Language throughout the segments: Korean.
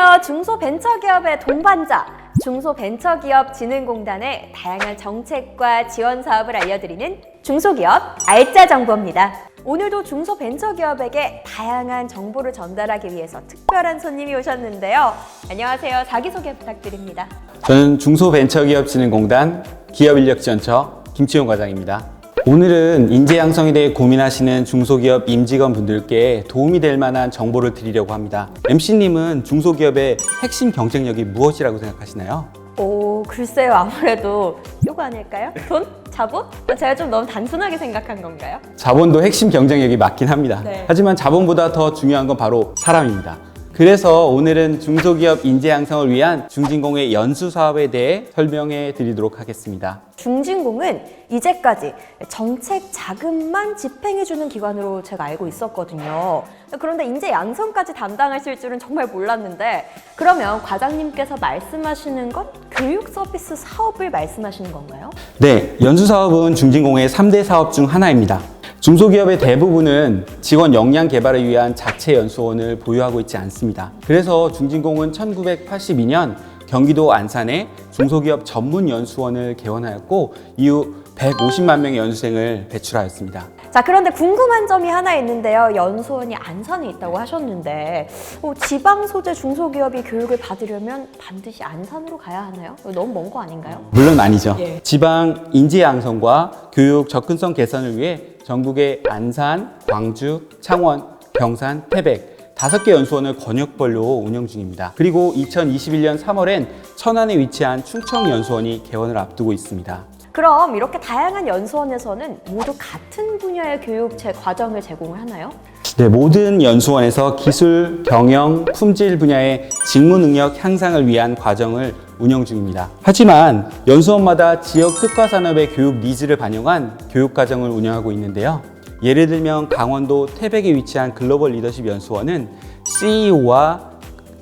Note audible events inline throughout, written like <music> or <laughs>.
안녕하세요. 중소벤처기업의 동반자, 중소벤처기업진흥공단의 다양한 정책과 지원 사업을 알려드리는 중소기업 알짜 정보입니다. 오늘도 중소벤처기업에게 다양한 정보를 전달하기 위해서 특별한 손님이 오셨는데요. 안녕하세요. 자기소개 부탁드립니다. 저는 중소벤처기업진흥공단 기업인력지원처 김치용 과장입니다. 오늘은 인재 양성에 대해 고민하시는 중소기업 임직원 분들께 도움이 될 만한 정보를 드리려고 합니다. MC님은 중소기업의 핵심 경쟁력이 무엇이라고 생각하시나요? 오, 글쎄요. 아무래도 요거 아닐까요? 돈? 자본? 제가 좀 너무 단순하게 생각한 건가요? 자본도 핵심 경쟁력이 맞긴 합니다. 네. 하지만 자본보다 더 중요한 건 바로 사람입니다. 그래서 오늘은 중소기업 인재 양성을 위한 중진공의 연수 사업에 대해 설명해 드리도록 하겠습니다. 중진공은 이제까지 정책 자금만 집행해주는 기관으로 제가 알고 있었거든요. 그런데 인재 양성까지 담당하실 줄은 정말 몰랐는데 그러면 과장님께서 말씀하시는 건 교육 서비스 사업을 말씀하시는 건가요? 네, 연수 사업은 중진공의 3대 사업 중 하나입니다. 중소기업의 대부분은 직원 역량 개발을 위한 자체 연수원을 보유하고 있지 않습니다. 그래서 중진공은 1982년 경기도 안산에 중소기업 전문 연수원을 개원하였고 이후 150만 명의 연수생을 배출하였습니다. 자, 그런데 궁금한 점이 하나 있는데요. 연수원이 안산에 있다고 하셨는데 어, 지방 소재 중소기업이 교육을 받으려면 반드시 안산으로 가야 하나요? 너무 먼 거 아닌가요? 물론 아니죠. 예. 지방 인재 양성과 교육 접근성 개선을 위해 전국의 안산, 광주, 창원, 경산, 태백 다섯 개 연수원을 권역별로 운영 중입니다. 그리고 2021년 3월엔 천안에 위치한 충청 연수원이 개원을 앞두고 있습니다. 그럼 이렇게 다양한 연수원에서는 모두 같은 분야의 교육체 과정을 제공을 하나요? 네, 모든 연수원에서 기술, 경영, 품질 분야의 직무 능력 향상을 위한 과정을 운영 중입니다. 하지만 연수원마다 지역 특화 산업의 교육 니즈를 반영한 교육 과정을 운영하고 있는데요. 예를 들면 강원도 태백에 위치한 글로벌 리더십 연수원은 CEO와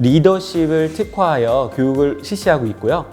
리더십을 특화하여 교육을 실시하고 있고요.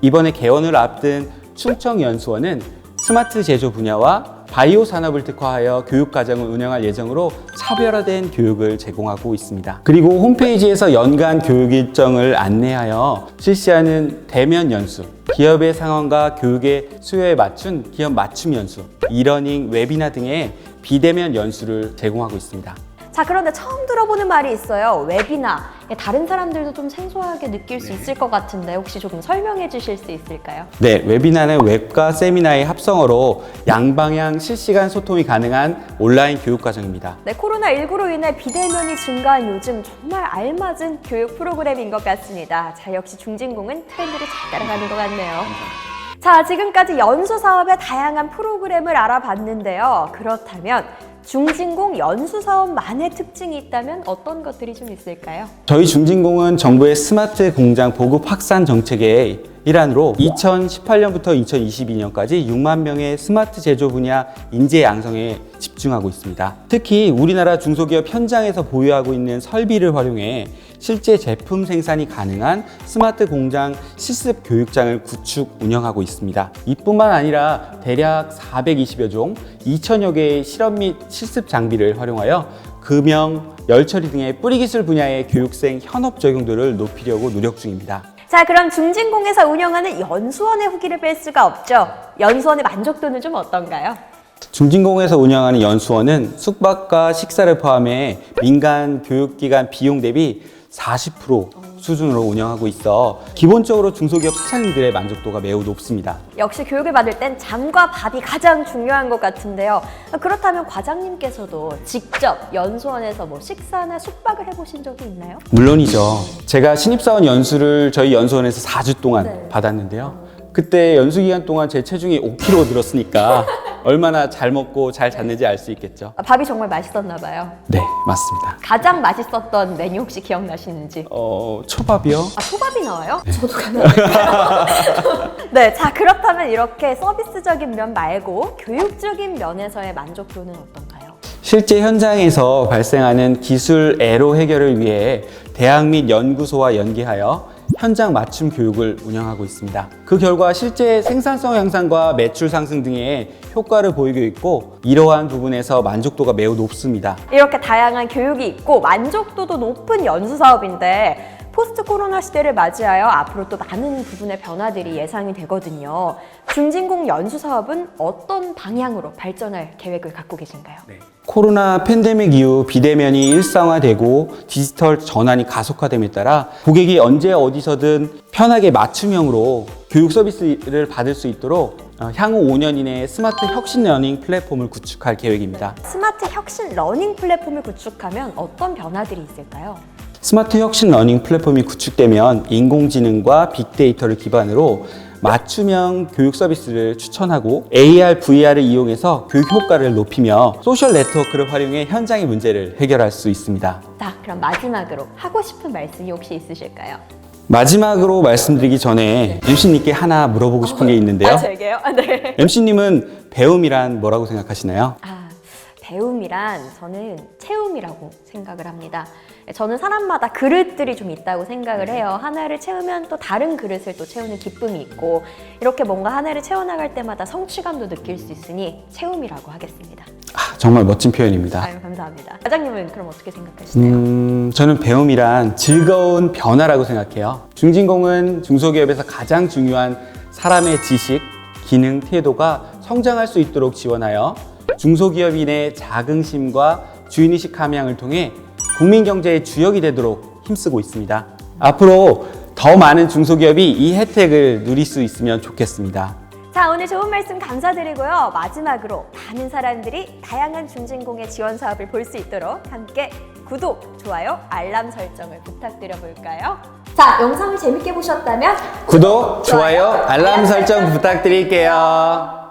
이번에 개원을 앞둔 충청 연수원은 스마트 제조 분야와 바이오 산업을 특화하여 교육 과정을 운영할 예정으로 차별화된 교육을 제공하고 있습니다. 그리고 홈페이지에서 연간 교육 일정을 안내하여 실시하는 대면 연수, 기업의 상황과 교육의 수요에 맞춘 기업 맞춤 연수, 이러닝, 웨비나 등의 비대면 연수를 제공하고 있습니다. 자, 그런데 처음 들어보는 말이 있어요. 웨비나. 다른 사람들도 좀 생소하게 느낄 수 있을 것 같은데 혹시 조금 설명해 주실 수 있을까요? 네, 웨비나는 웹과 세미나의 합성어로 양방향 실시간 소통이 가능한 온라인 교육 과정입니다. 네, 코로나19로 인해 비대면이 증가한 요즘 정말 알맞은 교육 프로그램인 것 같습니다. 자, 역시 중진공은 트렌드를 잘 따라가는 것 같네요. 자, 지금까지 연수 사업의 다양한 프로그램을 알아봤는데요. 그렇다면 중진공 연수 사업만의 특징이 있다면 어떤 것들이 좀 있을까요? 저희 중진공은 정부의 스마트 공장 보급 확산 정책의 일환으로 2018년부터 2022년까지 6만 명의 스마트 제조 분야 인재 양성에 집중하고 있습니다. 특히 우리나라 중소기업 현장에서 보유하고 있는 설비를 활용해 실제 제품 생산이 가능한 스마트 공장 실습 교육장을 구축 운영하고 있습니다. 이뿐만 아니라 대략 420여 종, 2천여 개의 실험 및 실습 장비를 활용하여 금형, 열처리 등의 뿌리기술 분야의 교육생 현업 적용도를 높이려고 노력 중입니다. 자, 그럼 중진공에서 운영하는 연수원의 후기를 뺄 수가 없죠. 연수원의 만족도는 좀 어떤가요? 중진공에서 운영하는 연수원은 숙박과 식사를 포함해 민간 교육기관 비용 대비 40% 수준으로 운영하고 있어 기본적으로 중소기업 사장님들의 만족도가 매우 높습니다. 역시 교육을 받을 땐 잠과 밥이 가장 중요한 것 같은데요. 그렇다면 과장님께서도 직접 연수원에서 뭐 식사나 숙박을 해보신 적이 있나요? 물론이죠. 제가 신입사원 연수를 저희 연수원에서 4주 동안 네. 받았는데요. 그때 연수 기간 동안 제 체중이 5kg 늘었으니까 얼마나 잘 먹고 잘 잤는지 알 수 있겠죠. 아, 밥이 정말 맛있었나 봐요. 네, 맞습니다. 가장 맛있었던 메뉴 혹시 기억나시는지? 어, 초밥이요? 아, 초밥이 나와요? 저도 가능할까요? <laughs> 네, 자, 그렇다면 이렇게 서비스적인 면 말고 교육적인 면에서의 만족도는 어떤가요? 실제 현장에서 발생하는 기술 애로 해결을 위해 대학 및 연구소와 연계하여 현장 맞춤 교육을 운영하고 있습니다. 그 결과 실제 생산성 향상과 매출 상승 등의 효과를 보이고 있고 이러한 부분에서 만족도가 매우 높습니다. 이렇게 다양한 교육이 있고 만족도도 높은 연수 사업인데 포스트 코로나 시대를 맞이하여 앞으로 또 많은 부분의 변화들이 예상이 되거든요. 중진공 연수 사업은 어떤 방향으로 발전할 계획을 갖고 계신가요? 코로나 팬데믹 이후 비대면이 일상화되고 디지털 전환이 가속화됨에 따라 고객이 언제 어디서든 편하게 맞춤형으로 교육 서비스를 받을 수 있도록 어, 향후 5년 이내에 스마트 혁신 러닝 플랫폼을 구축할 계획입니다. 스마트 혁신 러닝 플랫폼을 구축하면 어떤 변화들이 있을까요? 스마트 혁신 러닝 플랫폼이 구축되면 인공지능과 빅데이터를 기반으로 맞춤형 교육 서비스를 추천하고 AR, VR을 이용해서 교육 효과를 높이며 소셜 네트워크를 활용해 현장의 문제를 해결할 수 있습니다. 자, 그럼 마지막으로 하고 싶은 말씀이 혹시 있으실까요? 마지막으로 말씀드리기 전에 MC님께 하나 물어보고 싶은 게 있는데요. 아, 저에게요? 아, 네. MC님은 배움이란 뭐라고 생각하시나요? 아, 배움이란 저는 채움이라고 생각을 합니다. 저는 사람마다 그릇들이 좀 있다고 생각을 해요. 하나를 채우면 또 다른 그릇을 또 채우는 기쁨이 있고 이렇게 뭔가 하나를 채워나갈 때마다 성취감도 느낄 수 있으니 채움이라고 하겠습니다. 아, 정말 멋진 표현입니다. 아유, 감사합니다. 과장님은 그럼 어떻게 생각하시나요? 음, 저는 배움이란 즐거운 변화라고 생각해요. 중진공은 중소기업에서 가장 중요한 사람의 지식, 기능, 태도가 성장할 수 있도록 지원하여 중소기업인의 자긍심과 주인의식 함양을 통해 국민 경제의 주역이 되도록 힘쓰고 있습니다. 앞으로 더 많은 중소기업이 이 혜택을 누릴 수 있으면 좋겠습니다. 자, 오늘 좋은 말씀 감사드리고요. 마지막으로 많은 사람들이 다양한 중진공의 지원 사업을 볼 수 있도록 함께 구독, 좋아요, 알람 설정을 부탁드려 볼까요? 자, 영상을 재밌게 보셨다면 구독, 좋아요, 알람 설정 부탁드릴게요.